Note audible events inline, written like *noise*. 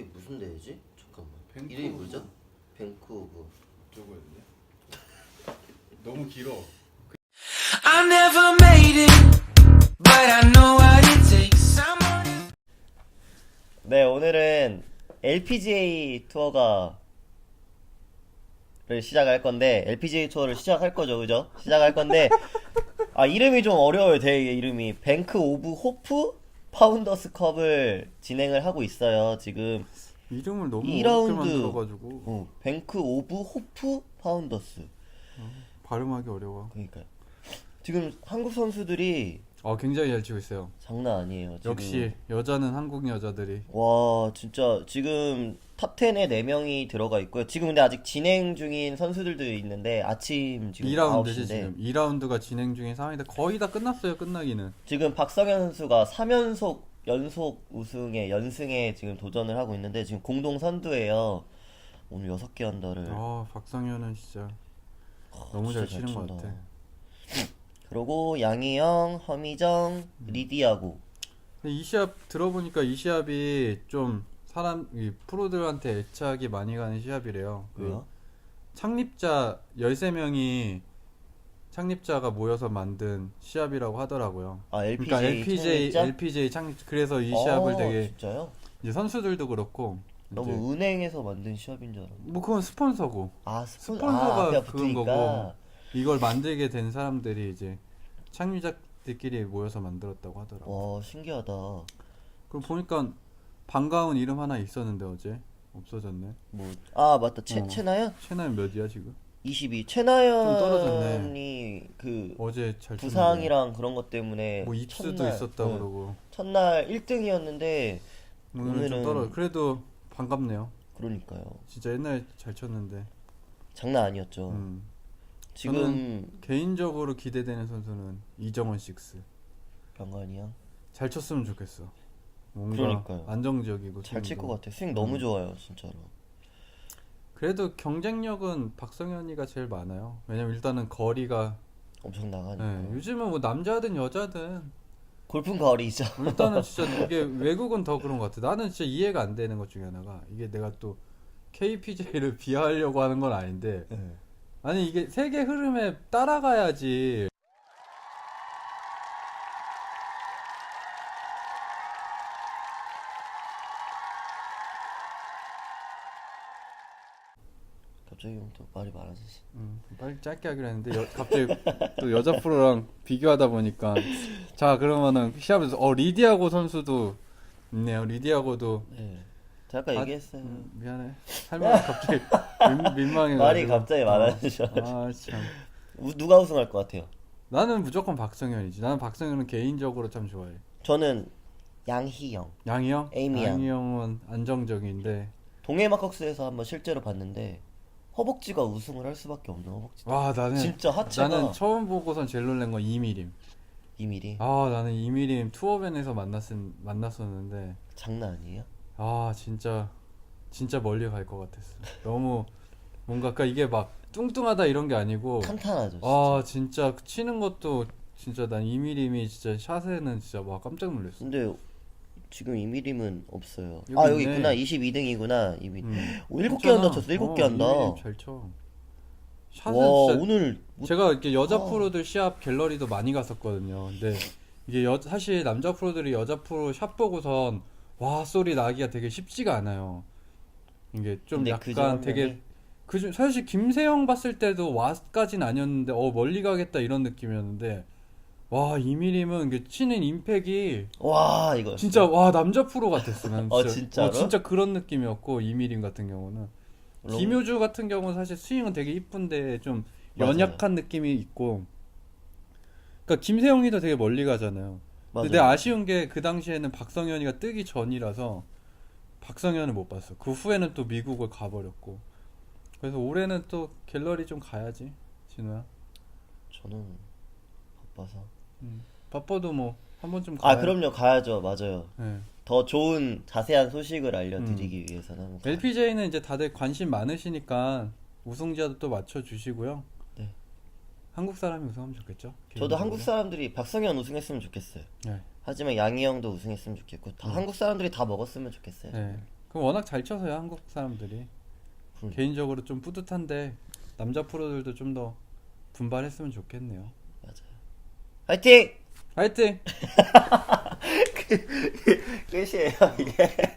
이게 무슨 대회지? 잠깐만. 밴쿠버. 이름이 뭐죠? 밴쿠버. 저거였네. *laughs* 너무 길어. I never made it, but I know what it takes. Someone. 네, 오늘은 LPGA 투어가 를 시작할 건데 LPGA 투어를 시작할 거죠, 그죠? 시작할 건데 아 이름이 좀 어려워요, 대회 이름이 뱅크 오브 호프 파운더스 컵을 진행을 하고 있어요. 지금 이름을 너무 이 어렵게 라운드. 만들어가지고 어, 뱅크 오브 호프 파운더스. 발음하기 어려워. 그러니까요. 지금 한국 선수들이 아 굉장히 잘 치고 있어요. 장난 아니에요. 지금. 역시 여자는 한국 여자들이 와 진짜 지금 탑 10에 4명이 들어가 있고요. 지금 근데 아직 진행 중인 선수들도 있는데 아침 지금 2라운드지 9시인데 지금 2라운드가 진행 중인 상황인데 거의 다 끝났어요. 끝나기는. 지금 박성현 선수가 3연속 연속 우승에 연승에 지금 도전을 하고 있는데 지금 공동 선두예요. 오늘 6개 언더를 아 박상현은 진짜 너무 잘 치는 것. 같아. 그리고 양희영, 허미정, 음. 리디아고 이 시합 들어보니까 이 시합이 좀 사람 이 프로들한테 애착이 많이 가는 시합이래요. 그 왜요? 창립자 13명이 창립자가 모여서 만든 시합이라고 하더라고요. 아 LPGA 그러니까 LPGA 창립자? LPGA 창립 그래서 이 시합을 어, 되게 진짜요? 이제 선수들도 그렇고 너무 은행에서 만든 시합인 줄 알았는데 뭐 그건 스폰서고 아 스폰, 스폰서가 아, 붙으니까 거고. 이걸 만들게 된 사람들이 이제 창립자들끼리 모여서 만들었다고 하더라고. 와 신기하다 그럼 보니까 반가운 이름 하나 있었는데 어제 없어졌네. 뭐 아 맞다 최, 어. 최나연? 채널 몇이야 지금? 22좀 떨어졌네. 최나연이 그 어제 잘. 부상이랑 그런 것 때문에 뭐 입수도 첫날, 있었다 네, 그러고 첫날 1등이었는데 오늘은 좀 오늘은- 떨어. 그래도 반갑네요. 그러니까요 진짜 옛날에 잘 쳤는데. 장난 아니었죠 음. 지금 개인적으로 기대되는 선수는 이정원 식스. 병관이야 잘 쳤으면 좋겠어. 뭔가 그러니까요. 안정적이고 잘칠 스윙도. 것 같아 스윙 너무 음. 좋아요 진짜로 그래도 경쟁력은 박성현이가 제일 많아요. 왜냐면 일단은 거리가 엄청 나가니까 네, 요즘은 뭐 남자든 여자든 골프 거리죠 일단은 진짜 이게 외국은 더 그런 것 같아. 나는 진짜 이해가 안 되는 것 중에 하나가 이게 내가 또 KPJ를 *laughs* 비하하려고 하는 건 아닌데 네. 아니 이게 세계 흐름에 따라가야지. 갑자기 또 말이 많아졌어 음, 빨리 짧게 하기로 했는데 여- 갑자기 또 여자 프로랑 비교하다 보니까 자 그러면은 시합에서 어 리디아고 선수도 있네요. 리디아고도 네 아까 아, 얘기했어요 음, 미안해. 할머니 갑자기 민, 민망해. *laughs* 말이 갑자기 많아지셔 아 참. 우- 누가 우승할 것 같아요? 나는 무조건 박성현이지. 나는 박성현은 개인적으로 참 좋아해. 저는 양희영 양희 형? 에이미 양. 양희 형은 안정적인데 동해 마커스에서 한번 실제로 봤는데 허벅지가 우승을 할 수밖에 없는 허벅지. 와 나는 진짜 하체가 나는 처음 보고선 제일 놀란 건 이미림. 2mm 아 나는 이미림 투어밴에서 만났 만났었는데 장난 아니에요? 아 진짜 진짜 멀리 갈 것 같았어. 너무 뭔가 그러니까 이게 막 뚱뚱하다 이런 게 아니고 탄탄하죠. 진짜. 아 진짜 치는 것도 진짜 난 이미림이 진짜 샷에는 진짜 와 깜짝 놀랐어. 근데 지금 2mm는 없어요. 여기 아 여기 있네. 있구나. 22등이구나. 2mm. 음. 오, 일곱 개 괜찮아. 한다 쳤어. 일곱 개 어, 한다. 이미림 잘 쳐. 샷은 와 진짜 오늘 뭐- 제가 이렇게 여자 어. 프로들 시합 갤러리도 많이 갔었거든요. 근데 이게 여, 사실 남자 프로들이 여자 프로 샷 보고선 와 소리 나기가 되게 쉽지가 않아요. 이게 좀 근데 그 약간 중 되게 한그 사실 김세영 봤을 때도 와까진 아니었는데 어 멀리 가겠다 이런 느낌이었는데 와 이미림은 이게 치는 임팩이 와 이거 진짜 와 남자 프로 같았어. 난 어, 진짜 진짜로? 어, 진짜 그런 느낌이었고 이미림 같은 경우는 너무- 김효주 같은 경우는 사실 스윙은 되게 이쁜데 좀 맞아요. 연약한 느낌이 있고 그러니까 김세영이도 되게 멀리 가잖아요. 맞아요. 근데 아쉬운 게 그 당시에는 박성현이가 뜨기 전이라서 박성현을 못 봤어. 그 후에는 또 미국을 가버렸고 그래서 올해는 또 갤러리 좀 가야지 진우야. 저는 바빠서. 바빠도 뭐 한 번쯤 아 가야. 그럼요 가야죠. 맞아요. 네. 더 좋은 자세한 소식을 음. 알려드리기 위해서는 한번 가야죠. LPGA는 이제 다들 관심 많으시니까 우승자도 또 맞춰 주시고요. 한국 사람이 우승하면 좋겠죠. 저도 한국 사람들이 박성현 우승했으면 좋겠어요. 네. 하지만 양희영도 우승했으면 좋겠고 다 음. 한국 사람들이 다 먹었으면 좋겠어요. 네. 그럼 워낙 잘 쳐서요 한국 사람들이 음. 개인적으로 좀 뿌듯한데 남자 프로들도 좀 더 분발했으면 좋겠네요. 맞아요. 화이팅! 화이팅! *laughs* 그, 그, 그, 끝이에요 이게.